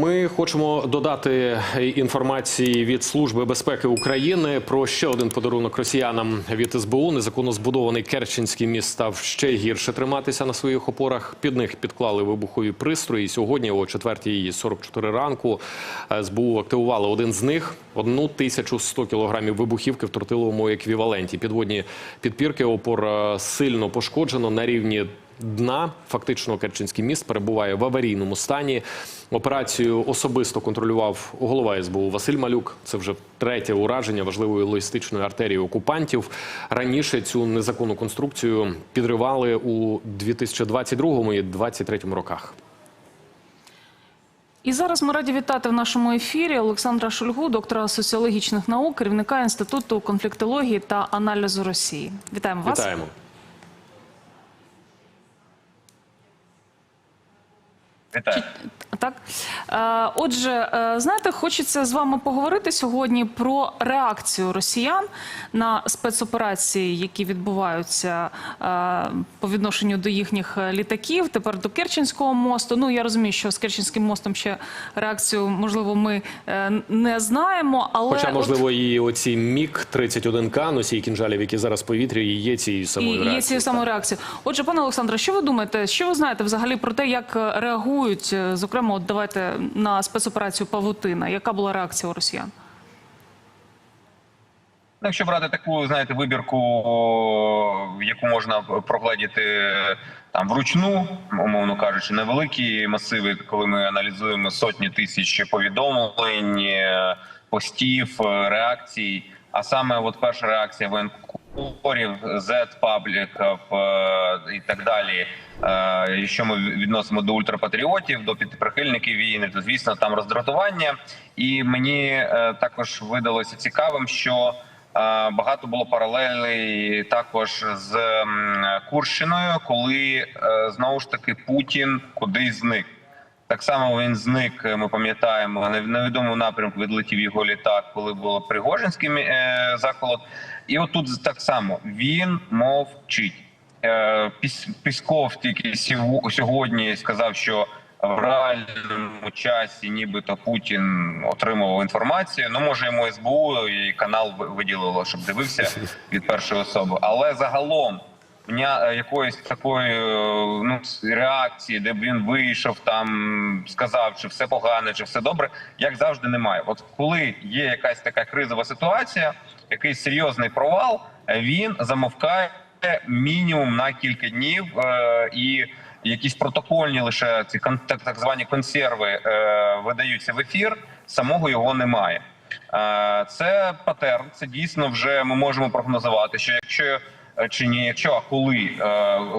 Ми хочемо додати інформації від Служби безпеки України про ще один подарунок росіянам від СБУ. Незаконно збудований Керченський міст став ще гірше триматися на своїх опорах. Під них підклали вибухові пристрої. Сьогодні, о 4.44 ранку, СБУ активували один з них. 1100 кілограмів вибухівки в тротиловому еквіваленті. Підводні підпірки опор сильно пошкоджено на рівні дна. Фактично, Керченський міст перебуває в аварійному стані. Операцію особисто контролював голова СБУ Василь Малюк. Це вже третє ураження важливої логістичної артерії окупантів. Раніше цю незаконну конструкцію підривали у 2022 і 2023 роках. І зараз ми раді вітати в нашому ефірі Олександра Шульгу, доктора соціологічних наук, керівника інституту конфліктології та аналізу Росії. Вітаємо вас. Вітаємо. Вітаю. Так, Е, отже, е, знаєте, хочеться з вами поговорити сьогодні про реакцію росіян на спецоперації, які відбуваються е, по відношенню до їхніх літаків. Тепер до Керченського мосту. Ну я розумію, що з Керченським мостом ще реакцію можливо ми не знаємо, але Хоча, от- можливо, і оці міг 31 к носій кінжалів, які зараз в повітрі, і є цією самою І реакцією. є цією самою реакцією. Отже, пане Олександре, що ви думаєте? Що ви знаєте взагалі про те, як реагують, е, зокрема, от давайте на спецоперацію Павутина? Яка була реакція у росіян? Ну, Якщо брати таку, знаєте, вибірку, яку можна прогледіти там вручну, умовно кажучи, невеликі масиви, коли ми аналізуємо сотні тисяч повідомлень, е, постів, е, реакцій. А саме, от перша реакція воєнкорів, Z-пабліків е, і так далі. Е, Якщо ми відносимо до ультрапатріотів, до підприхильників війни, то звісно там роздратування. І мені е, також видалося цікавим, що е, багато було паралелей також з Курщиною, коли е, знову ж таки Путін кудись зник. Так само він зник. Ми пам'ятаємо на невідомому напрямку відлетів його літак, коли було Пригожинський е, заколот. І отут так само він мовчить. Е, Піс- Пісков тільки сьогодні сказав, що в реальному часі, нібито Путін отримував інформацію. Ну може йому СБУ і канал виділило, щоб дивився від першої особи. Але загалом е, якоїсь такої е, ну реакції, де б він вийшов, там сказав, чи все погано, чи все добре, як завжди, немає. От коли є якась така кризова ситуація, якийсь серйозний провал, е, він замовкає мінімум на кілька днів е, і. Якісь протокольні лише ці так, так звані консерви е, видаються в ефір. Самого його немає. Е, це патерн. Це дійсно вже ми можемо прогнозувати, що якщо чи ні, якщо а коли е,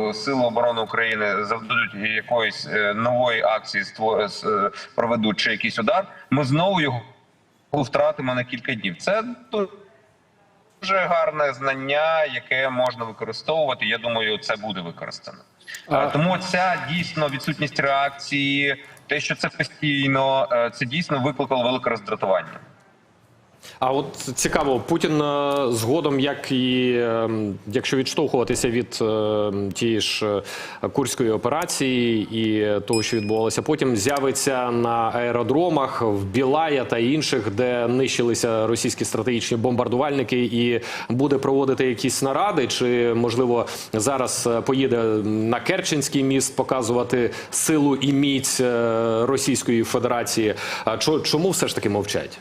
е, сили оборони України завдадуть якоїсь е, нової акції, е, проведуть чи якийсь удар, ми знову його втратимо на кілька днів. Це дуже гарне знання, яке можна використовувати. Я думаю, це буде використано. А- Е, Тому ця дійсно відсутність реакції, те, що це постійно, е, це дійсно викликало велике роздратування. А от цікаво, Путін е, згодом, як і е, якщо відштовхуватися від е, тієї ж курської операції і того, що відбувалося потім, з'явиться на аеродромах в Білая та інших, де нищилися російські стратегічні бомбардувальники, і буде проводити якісь наради, чи можливо зараз поїде на Керченський міст показувати силу і міць Російської Федерації. Чому все ж таки мовчать?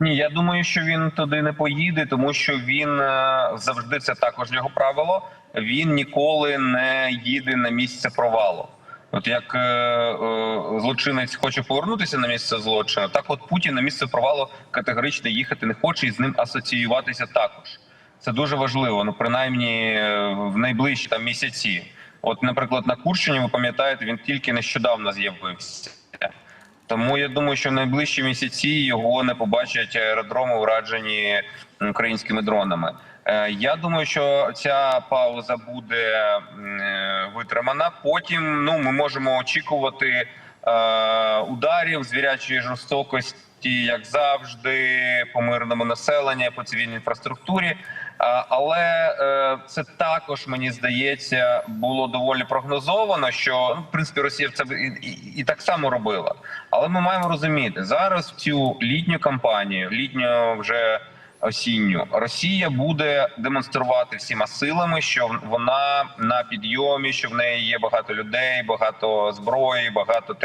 Ні, я думаю, що він туди не поїде, тому що він е, завжди це також його правило. Він ніколи не їде на місце провалу. От як е, е, злочинець хоче повернутися на місце злочину, так от Путін на місце провалу категорично їхати не хоче і з ним асоціюватися також. Це дуже важливо. Ну принаймні е, в найближчі там місяці. От, наприклад, на Курщині, ви пам'ятаєте, він тільки нещодавно з'явився. Тому я думаю, що найближчі місяці його не побачать аеродроми, враджені українськими дронами. Е, Я думаю, що ця пауза буде е, витримана. Потім ну ми можемо очікувати е, ударів звірячої жорстокості, як завжди, по мирному населенню, по цивільній інфраструктурі. А, Але е, це також мені здається було доволі прогнозовано, що ну, в принципі Росія це і, і, і так само робила. Але ми маємо розуміти зараз в цю літню кампанію, літню вже осінню, Росія буде демонструвати всіма силами, що вона на підйомі, що в неї є багато людей, багато зброї, багато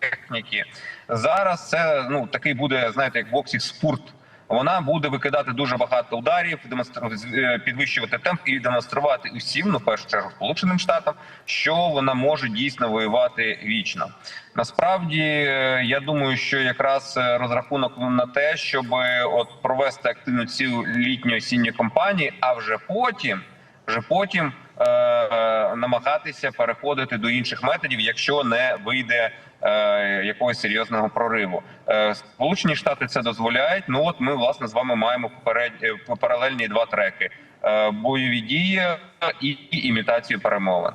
техніки. Зараз це ну такий буде, знаєте, як боксів спорт. Вона буде викидати дуже багато ударів, е, підвищувати темп і демонструвати усім, ну в першу чергу сполученим штатам, що вона може дійсно воювати вічно. Насправді, е, я думаю, що якраз е, розрахунок на те, щоб от провести активну цю літню осінню кампанію, а вже потім, вже потім намагатися переходити до інших методів, якщо не вийде е, якогось серйозного прориву. Е, Сполучені Штати це дозволяють. Ну от ми власне з вами маємо поперед... е, паралельні два треки: Е, бойові дії і імітацію перемовин.